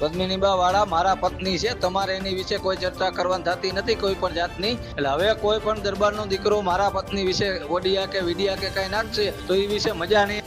પદ્મિની બા વાળા મારા પત્ની છે. તમારે એની વિશે કોઈ ચર્ચા કરવાની થતી નથી કોઈ પણ જાતની. એટલે હવે કોઈ પણ દરબારનો દીકરો મારા પત્ની વિશે ઓડિયા કે વિડિયા કે કઈ નાખશે તો એ વિશે મજા નહીં.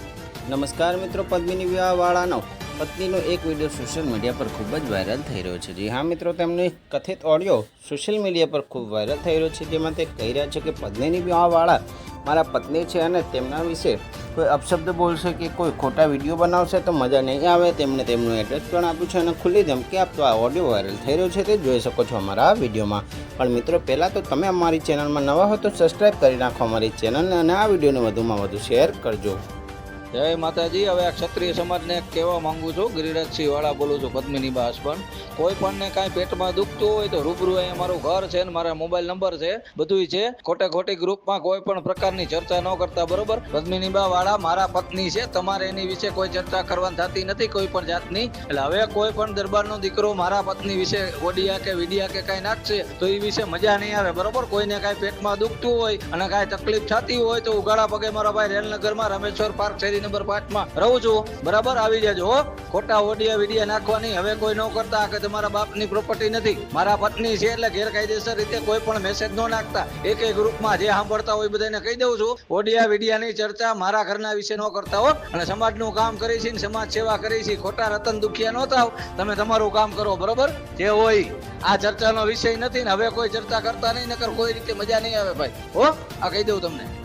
નમસ્કાર મિત્રો પદ્મિની વિવાહવાળાનો પત્નીનો એક વીડિયો સોશિયલ મીડિયા પર ખૂબ જ વાયરલ થઈ રહ્યો છે. જી હા મિત્રો, તેમની કથિત ઓડિયો સોશિયલ મીડિયા પર ખૂબ વાયરલ થઈ રહ્યો છે, જેમાં તે કહી રહ્યા છે કે પત્નીની વિવાહવાળા મારા પત્ની છે અને તેમના વિશે કોઈ અપશબ્દ બોલશે કે કોઈ ખોટા વીડિયો બનાવશે તો મજા નહીં આવે તેમણે તેમનું એડ્રેસ પણ આપ્યું છે અને ખુલ્લી ધમકી આપતો આ ઓડિયો વાયરલ થઈ રહ્યો છે તે જોઈ શકો છો અમારા આ વિડીયોમાં. પણ મિત્રો, પહેલાં તો તમે અમારી ચેનલમાં નવા હો તો સબસ્ક્રાઈબ કરી નાખો અમારી ચેનલને અને આ વિડીયોને વધુમાં વધુ શેર કરજો. જય માતાજી. હવે આ ક્ષત્રિય સમાજને કહેવા માંગુ છું. ગિરિરાજસિંહ વાળા બોલું છું, પદ્મિની બા હસબન્ડ. કોઈ પણ ને કાંઈ પેટમાં દુખતું હોય તો રૂબરૂ અહીંયા મારું ઘર છે ને મારા મોબાઈલ નંબર છે. બધુંય છે. ખોટે ખોટી ગ્રુપમાં કોઈ પણ પ્રકારની ચર્ચા ન કરતા, બરોબર? પદ્મિની બા વાળા મારા પત્ની છે. તમારે એની વિશે કોઈ ચર્ચા કરવાની થતી નથી કોઈ પણ જાતની. એટલે હવે કોઈ પણ દરબારનો દીકરો મારા પત્ની વિશે ઓડિયા કે વિડિયા કે કાંઈ નાખશે તો એ વિશે મજા નહીં આવે, બરોબર? કોઈને કાંઈ પેટમાં દુખતું હોય અને કાંઈ તકલીફ થતી હોય તો ઉગાડા પગે મારા ભાઈ રેલનગરમાં રમેશ્વર પાર્ક શેરી નંબર પાંચમાં. રહું છું બરાબર? આવી જજો હો. ખોટા ઓડિયા વિડિયા નાખવાની હવે કોઈ ન કરતા કે તમારા બાપની પ્રોપર્ટી નથી. મારા પત્ની છે એટલે ગેરકાયદેસર રીતે કોઈ પણ મેસેજ ન નાખતા. એક એક ગ્રુપમાં જે સાંભળતા હોય બધાને કહી દઉં છું. ઓડિયા વિડિયાની ચર્ચા મારા ઘરના વિશે ન કરતા, હો. અને સમાજનું કામ કરી છે સમાજ સેવા કરી છે. ખોટા રતન દુખિયા ન થાવ તમે તમારું કામ કરો, બરોબર? જે હોય, આ ચર્ચાનો વિષય નથી ને હવે કોઈ ચર્ચા કરતા નહીં, નકર કોઈ રીતે મજા નહીં આવે ભાઈ. હો? આ કહી દઉં તમને.